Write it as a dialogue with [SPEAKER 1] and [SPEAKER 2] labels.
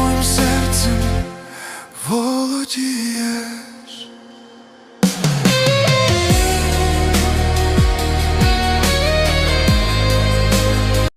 [SPEAKER 1] моїм серцем володіє.